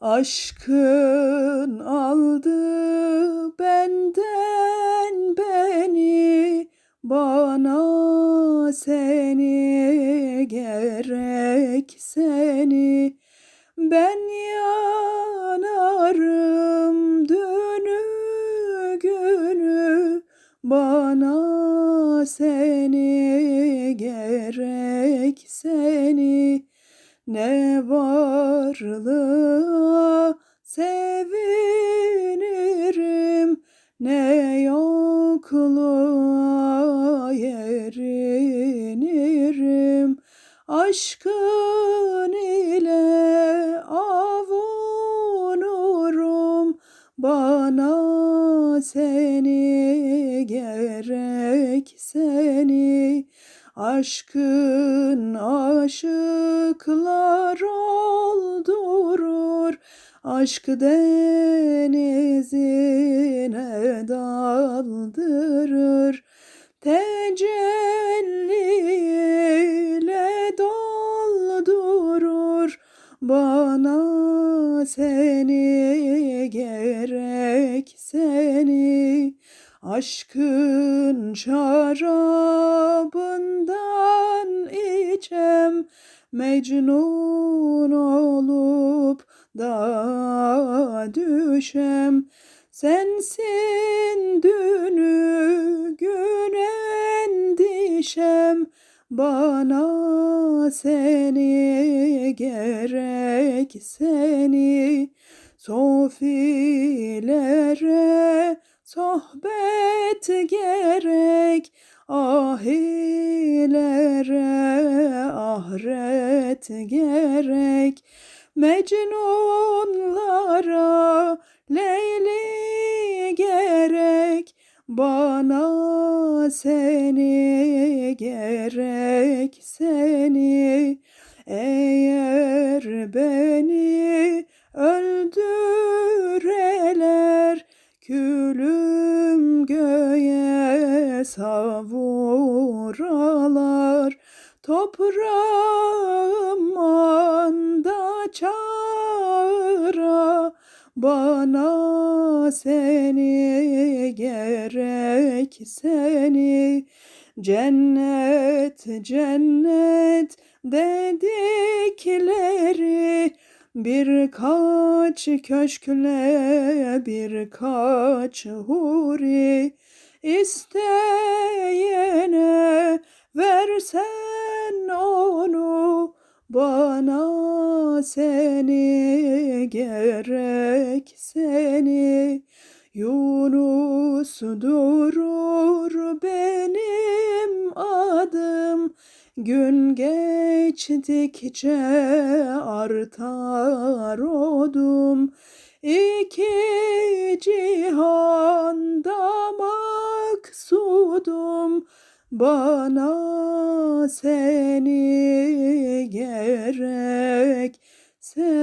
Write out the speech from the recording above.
Aşkın aldı benden beni bana seni gerek seni. Ben yanarım dünü günü bana seni gerek seni ne varlığa sevinirim ne yokluğa yerinirim. Aşkın ile avunurum bana seni gerek seni Aşkın aşıklar oldurur Aşk denizine daldırır. Tecelliyle doldurur Bana seni gerek seni Aşkın şarabından içem Mecnun olup da düşem. Sensin dünü gün endişem Bana seni gerek seni Sofilere sohbet gerek ahilere ahiret gerek. Mecnunlara Leyli gerek bana seni gerek seni. Eğer Külüm göğe savuralar Toprağım anda çağıra. Bana seni gerek seni. Cennet cennet dedikleri Birkaç köşkle birkaç huri isteyene versen onu bana seni gerek seni. Yunus durur benim adım Gün geçtikçe artar odum. İki cihanda maksudum. Bana seni gerek seni